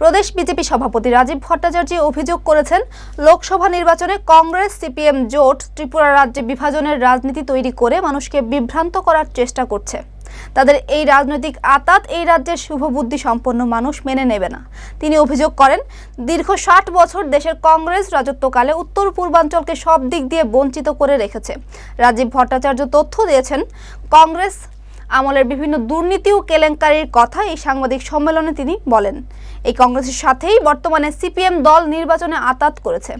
প্রদেশ BJP সভাপতি রাজীব ভট্টাচার্য অভিযোগ করেছেন, লোকসভা নির্বাচনে কংগ্রেস, সিপিএম জোট, ত্রিপুরা রাজ্যে বিভাজনের রাজনীতি তৈরি করে মানুষকে বিভ্রান্ত করার চেষ্টা করছে। তাদের এই রাজনৈতিক আতাত এই রাজ্যের শুভবুদ্ধি সম্পন্ন মানুষ মেনে নেবে না। তিনি অভিযোগ করেন, দীর্ঘ ষাট বছর দেশের কংগ্রেস রাজত্বকালে উত্তর পূর্বাঞ্চলকে সব দিক দিয়ে বঞ্চিত করে রেখেছে। রাজীব ভট্টাচার্য তথ্য দিয়েছেন, কংগ্রেস আমলের বিভিন্ন দুর্নীতি ও কেলেঙ্কারির কথা এই সাংবাদিক সম্মেলনে তিনি বলেন। এই কংগ্রেসের সাথেই বর্তমানে সিপিএম দল নির্বাচনে আতাত করেছে।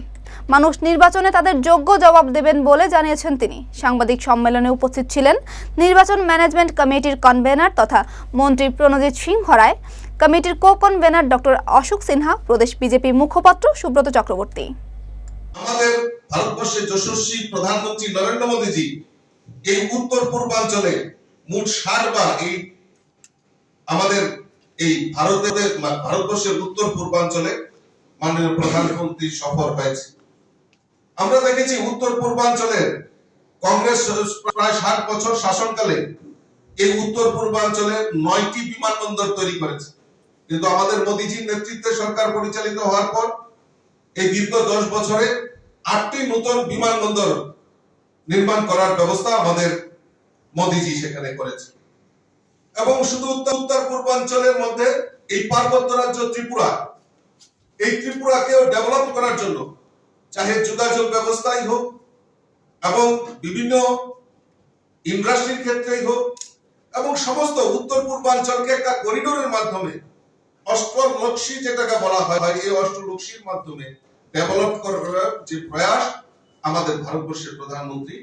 মানুষ নির্বাচনে তাদের যোগ্য জবাব দেবেন বলে জানিয়েছেন তিনি। সাংবাদিক সম্মেলনে উপস্থিত ছিলেন নির্বাচন ম্যানেজমেন্ট কমিটির কনভেনার তথা মন্ত্রী প্রণজিৎ সিংহ রায় কমিটির co convenor doctor Ashok Sinha, প্রদেশ বিজেপি মুখপাত্র সুব্রত চক্রবর্তী। আমাদের ভারতবর্ষের যশস্বী প্রধানমন্ত্রী নরেন্দ্র মোদীজি এই উত্তর পূর্বাঞ্চলে মোট ষাট বার এই আমাদের এই ভারতের ভারতবর্ষের উত্তর পূর্বাঞ্চলে মাননীয় প্রধানমন্ত্রী সফর হয়েছে। আমরা দেখেছি উত্তর পূর্বাঞ্চলের কংগ্রেস প্রায় ষাট বছর শাসনকালে এই উত্তর পূর্বাঞ্চলে নয়টি বিমানবন্দর তৈরি করেছে। কিন্তু আমাদের মোদীজির নেতৃত্বে সরকার পরিচালিত হওয়ার পর এই দীর্ঘ দশ বছরে আটটি নতুন বিমানবন্দর নির্মাণ করার ব্যবস্থা আমাদের মোদিজি সেখানে করেছে। এবং শুধু উত্তর পূর্বাঞ্চলের মধ্যে এই পার্বত্য রাজ্য ত্রিপুরা, এই ত্রিপুরাকেও ডেভেলপ করার জন্য চাহে যোগাযোগ ব্যবস্থাই হোক এবং বিভিন্ন ইন্ডাস্ট্রির ক্ষেত্রেই হোক এবং সমস্ত উত্তর পূর্বাঞ্চলকে একটা করিডোরের মাধ্যমে অষ্টলক্ষী যেটাকে বলা হয় এই অষ্টলক্ষীর মাধ্যমে ডেভেলপ করার যে প্রয়াস আমাদের ভারতবর্ষের প্রধানমন্ত্রী